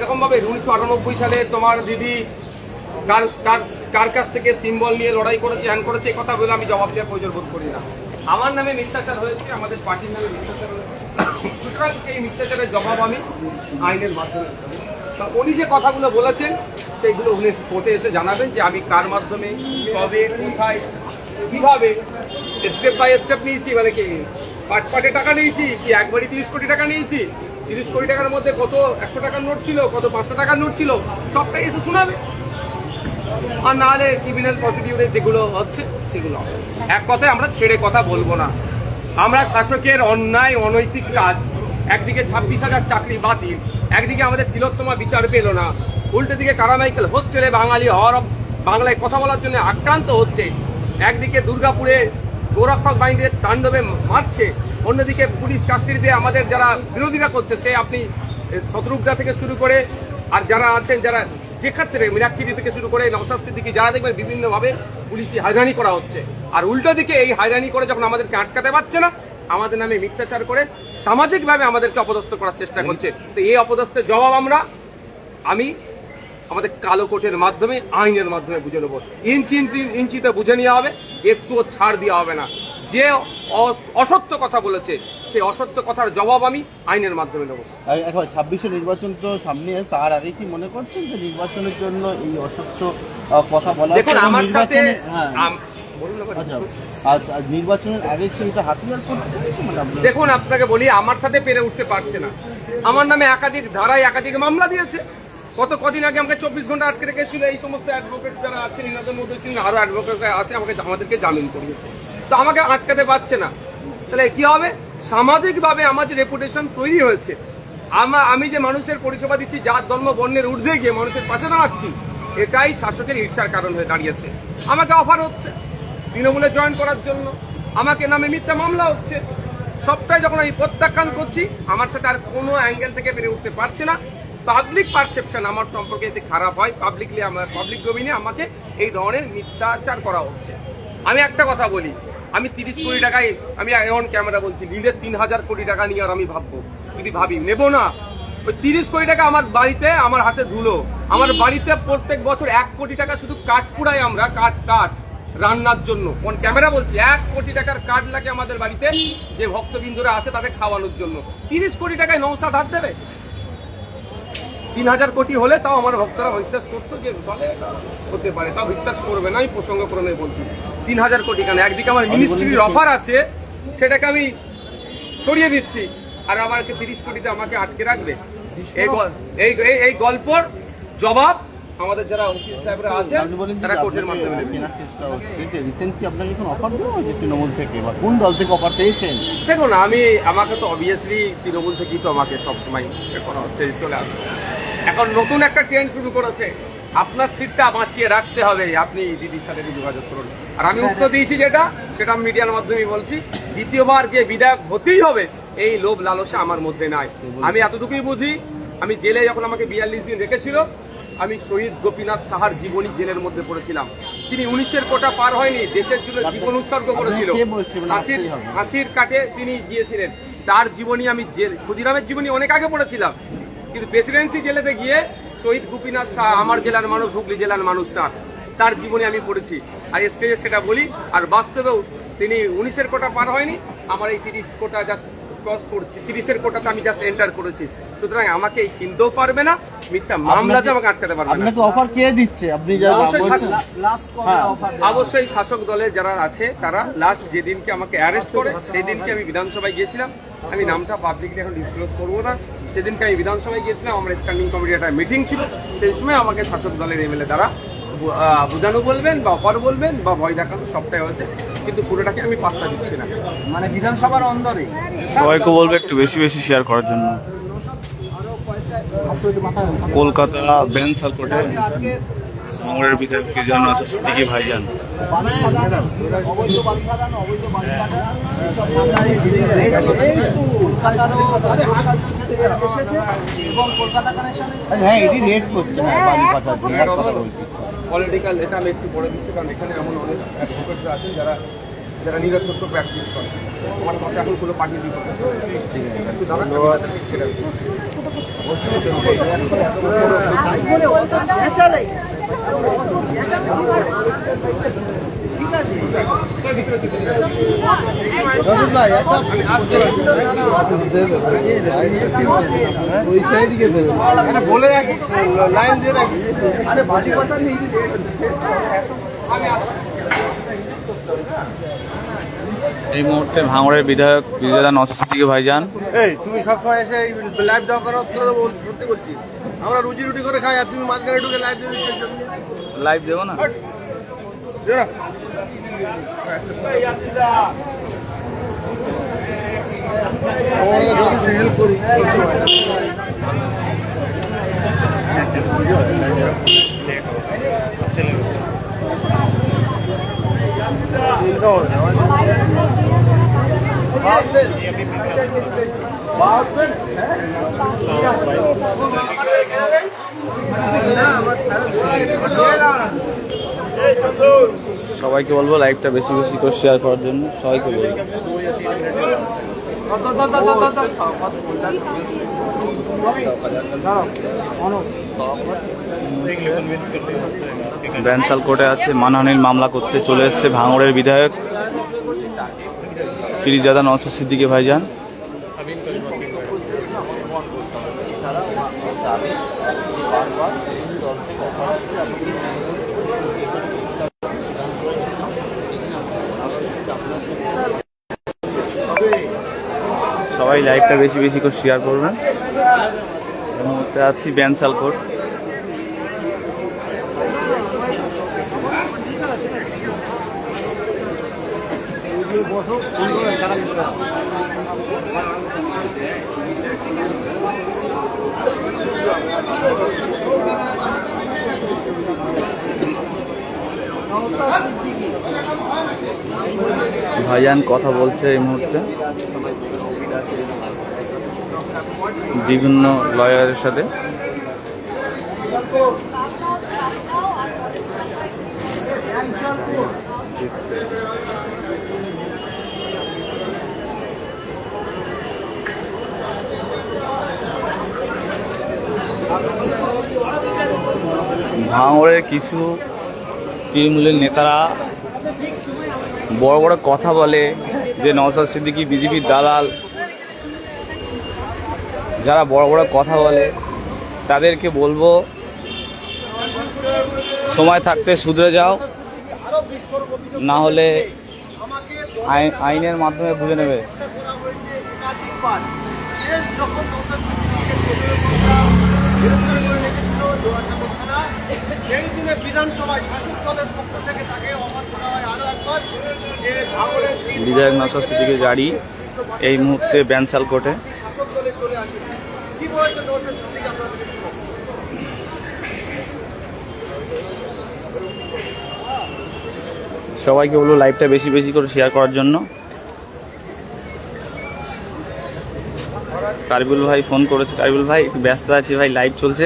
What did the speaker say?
এরকম ভাবে উনিশশো আটানব্বই সালে তোমার দিদি কার কার কার কাছ থেকে সিম্বল নিয়ে লড়াই করেছে হ্যান করেছে, এই কথা বলে আমি জবাব দেওয়ার প্রয়োজন বোধ করি না। আমার নামে মিথ্যাচার হয়েছে, আমাদের পার্টির নামে মিথ্যাচার হয়েছে। সুতরাং এই মিথ্যাচারের জবাব আমি আইনের মাধ্যমে উনি যে কথাগুলো বলেছেন সেইগুলো উনি কোর্টে এসে জানাবেন যে আমি কার মাধ্যমে, কবে, কোথায়, কীভাবে স্টেপ বাই স্টেপ নিয়েছি মানে কি, পাট পাটে টাকা নিয়েছি, কি একবারই তিরিশ কোটি টাকা নিয়েছি? তিরিশ কোটি টাকার মধ্যে কত একশো টাকার নোট ছিল, কত পাঁচশো টাকার নোট ছিল, সবটাই এসে শোনাবে। আর নাহলে ক্রিমিনাল প্রসিডিউরে যেগুলো হচ্ছে, সেগুলো এক কথায় আমরা ছেড়ে কথা বলব না। আমরা শাসকের অন্যায়, অনৈতিক কাজ, একদিকে ছাব্বিশ হাজার চাকরি বাতিল, একদিকে আমাদের তিলোত্তমা বিচার পেল না। উল্টো দিকে কারামাইকেল হোস্টেলে বাঙালি হওয়ার বাংলায় কথা বলার জন্য আক্রান্ত হচ্ছে, একদিকে দুর্গাপুরে গোরক্ষক বাহিনীদের তাণ্ডবে মারছে অন্যদিকে পুলিশ কাস্টাডিতে আমাদের যারা বিরোধীরা করছে, সে আপনি শত্রুঘ্না থেকে শুরু করে, আর যারা আছেন, যারা যে ক্ষেত্রে থেকে শুরু করে নওসাদ সিদ্দিকি, যারা দেখবেন বিভিন্নভাবে পুলিশি হয়রানি করা হচ্ছে। আর উল্টো দিকে এই হয়রানি করে যখন আমাদেরকে আটকাতে পারছে না, আমাদের নামে মিথ্যাচার করে সামাজিকভাবে আমাদেরকে অপদস্থ করার চেষ্টা করছে। তো এই অপদস্থের জবাব আমরা, আমি আমাদের কালো কোটের মাধ্যমে, আইনের মাধ্যমে বুঝে নেব। ইঞ্চি ইঞ্চি ইঞ্চিতে বুঝে নেওয়া হবে, একটুও ছাড় দেওয়া হবে না। যে অসত্য কথা বলেছে সেই অসত্য কথার জবাব আমি আইনের মাধ্যমে নেব। এখন ছাব্বিশে নির্বাচন তো সামনে তার আগে কি মনে করছেন যে নির্বাচনের জন্য এই অসত্য কথা বলা দেখুন আমার সাথে হ্যাঁ। আচ্ছা নির্বাচনের আগে হাতিয়ার মানে? দেখুন আপনাকে বলি আমার সাথে পেরে উঠতে পারছে না। আমার নামে একাধিক ধারায় একাধিক মামলা দিয়েছে। কত কদিন আগে আমাকে চব্বিশ ঘণ্টা আটকে রেখেছিল এই সমস্ত অ্যাডভোকেট যারা আছেন ইনাদের মধ্যে আরও অ্যাডভোকেট আসে আমাকে আমাদেরকে জামিন করিয়েছে। তো আমাকে আটকাতে পারছে না। তাহলে কি হবে? সামাজিকভাবে আমার যে রেপুটেশন তৈরি হয়েছে, আমা আমি যে মানুষের পরিষেবা দিচ্ছি যার ধর্ম, বর্ণের ঊর্ধ্বে গিয়ে মানুষের পাশে দাঁড়াচ্ছি, এটাই শাসকের ঈর্ষার কারণ হয়ে দাঁড়িয়েছে। আমাকে অফার হচ্ছে তৃণমূলে জয়েন করার জন্য। আমাকে নামে মিথ্যা মামলা হচ্ছে। সবটাই যখন আমি প্রত্যাখ্যান করছি, আমার সাথে আর কোনো অ্যাঙ্গেল থেকে বেড়ে উঠতে পারছে না। পাবলিক পারসেপশন আমার সম্পর্কে যদি খারাপ হয়। পাবলিকলি আমার পাবলিক ডোমিনে আমাকে এই ধরনের মিথ্যাচার করা হচ্ছে। আমি একটা কথা বলি আমি তিরিশ কোটি টাকায়, আমি এমন ক্যামেরা বলছি নিলে তিন হাজার কোটি টাকা নিয়ে আর আমি ভাববো, যদি ভাবি। নেব না। ওই তিরিশ কোটি টাকা আমার বাড়িতে, আমার হাতে ধুলো। আমার বাড়িতে প্রত্যেক বছর এক কোটি টাকা শুধু কাঠ পুড়াই আমরা, কাঠ কাঠ, রান্নার জন্য। কোন ক্যামেরা বলছি, এক কোটি টাকার কাঠ লাগে আমাদের বাড়িতে, যে ভক্তবিন্দুরা আসে তাদের খাওয়ানোর জন্য। তিরিশ কোটি টাকায় নৌসাদ হাত দেবে? তিন হাজার কোটি হলে তাও আমার ভক্তরা বিশ্বাস করতো যে এটা হতে পারে। তাও বিশ্বাস করবে না, আমি প্রসঙ্গ ক্রমে বলছি। তিন হাজার কোটি কেন একদিকে আমার মিনিস্ট্রির অফার আছে সেটাকে আমি সরিয়ে দিচ্ছি। আর আমাকে তিরিশ কোটিতে আমাকে আটকে রাখবে। এই গল্পর জবাব আমাদের যারা সাহেবরা যে তারা কোর্টের মাধ্যমে কেনার চেষ্টা হচ্ছে যে রিসেন্টলি আপনাকে কোনো অফার দেওয়া হয়েছে তৃণমূল থেকে বা কোন দল থেকে অফার পেয়েছেন? দেখুন আমি আমাকে তো অবভিয়াসলি তৃণমূল থেকেই তো আমাকে সবসময় করা হচ্ছে চলে আসবে। এখন নতুন একটা ট্রেন্ড শুরু করেছে। আপনার সিটটা বাঁচিয়ে রাখতে হবে। আপনি দিদির সাথে যোগাযোগ করুন। আর আমি উত্তর দিয়েছি যেটা সেটা আমি মিডিয়ার মাধ্যমে বলছি। দ্বিতীয়বার যে বিধায়ক হতেই হবে এই লোভ লালসা আমার মধ্যে নাই। আমি এতটুকুই বুঝি আমি জেলে যখন আমাকে বিয়াল্লিশ দিন রেখেছিল আমি শহীদ গোপীনাথ সাহার জীবনী জেলের মধ্যে পড়েছিলাম। তিনি উনিশের কোটা পার হয়নি দেশের জন্য জীবন উৎসর্গ করেছিল। হাসির। ফাঁসির কাটে তিনি গিয়েছিলেন। তার জীবনী আমি জেল ক্ষুদিরামের জীবনী অনেক আগে পড়েছিলাম। কিন্তু প্রেসিডেন্সি জেলেতে গিয়ে শহীদ গোপীনাথ শাহ আমার জেলার মানুষ, হুগলি জেলার মানুষ তার তার জীবনে আমি পড়েছি। আর স্টেজে সেটা বলি, আর বাস্তবেও তিনি উনিশের কোটা পার হয়নি, আমার এই তিরিশ কোটা জাস্ট ক্রস করছি। তিরিশের কোটাতে আমি জাস্ট এন্টার করেছি। সুতরাং আমাকে এই কিনতেও পারবে না মিথ্যা মামলাতে আমাকে আটকাতে পারবে না। আপনাকে অফার কে দিচ্ছে? আপনি যা অবশ্যই শাসক- লাস্ট কবে হ্যাঁ, অফার অবশ্যই শাসক দলে যারা আছে তারা লাস্ট যেদিনকে আমাকে অ্যারেস্ট করে সেই দিনকে আমি বিধানসভায় গিয়েছিলাম। আমি নামটা পাবলিকলি এখন ডিসক্লোজ করব না। সেদিনকে আমি বিধানসভায় গিয়েছিলাম আমার স্ট্যান্ডিং কমিটির একটা মিটিং ছিল। সেই সময় আমাকে শাসক দলের এমএলএ দ্বারা বোঝানো বলবেন বা অফার বলবেন বা ভয় দেখানো সবটাই হয়েছে। কিন্তু পুরোটাকে আমি পাত্তা দিচ্ছি না। মানে বিধানসভার অন্দরে। সবাইকে বলব একটু বেশি বেশি শেয়ার করার জন্য। কলকাতা বেন সালকোটে কংগ্রেস বিধায়ক বিজন আছে সিদ্দিকি ভাইজান। অবৈধ বালি খাদান অবৈধ বালি খাদান এইসব মামলায় রেড চলছে কলকাতারও প্রশাসন থেকে এসেছে এবং কলকাতা কানেকশনে হ্যাঁ এটি রেট করছে হ্যাঁ এক কথা বলছি। পলিটিক্যাল এটা আমি একটু বলে দিচ্ছি কারণ এখানে এমন অনেক অ্যাডভোকেটরা আছেন যারা যারা নিরপেক্ষ প্র্যাকটিস করে আমার কথা এখন কোনো পার্টি দেবে। বলে রাখি। লাইন দিয়ে রাখি। আরে বাটি কথা নেই। আমি এই মুহূর্তে ভাঙড়ের বিধায়ক বিজয়দা নসর সিদ্দিকী ভাইজান। এই তুমি সবসময় এসে লাইভ দেওয়া করো সত্যি বলছি। আমরা রুজি রুটি করে খাই আর তুমি মাঝখানে ঢুকে লাইভ দিয়ে দিচ্ছ লাইভ দেবো না? হেল্প করি সবাইকে বলব লাইভটা বেশি বেশি করে শেয়ার করার জন্য। সবাইকে বলব। ব্যানসাল কোর্টে আছে মানহানির মামলা করতে চলে এসেছে ভাঙড়ের বিধায়ক। পিরিজাদা নওসাদ সিদ্দিকী ভাইজান। সবাই লাইভটা বেশি বেশি করে শেয়ার করবেন। মুহূর্তে আছি ব্যানসাল কোর্ট। ভাইজান কথা বলছে এই মুহূর্তে। বিভিন্ন লয়ারের সাথে। ভাঙড়ের কিছু তৃণমূলের নেতারা বড় বড় কথা বলে যে নওসাদ সিদ্দিকি বিজেপির দালাল। যারা বড় বড় কথা বলে, তাদেরকে বলব, সময় থাকতে শুধরে যাও। না হলে আইন- আইনের মাধ্যমে বুঝে নেবে। সেই দিনে বিধানসভায় শাসক দলের পক্ষ থেকে তাকে অবাদ করা হয় আরও একবার যে ভাঙড়ের বিধায়ক নওসাদ সিদ্দিকী গাড়ি এই মুহূর্তে ব্যানসাল কোর্টে। শাসক দলে চলে আসে। কি বলেছে দোষের সঙ্গে আপনারা সবাইকে বলব লাইভটা বেশি বেশি করে শেয়ার করার জন্য। কারিবুল ভাই ফোন করেছে। কারিবুল ভাই একটু ব্যস্ত আছি ভাই লাইভ চলছে।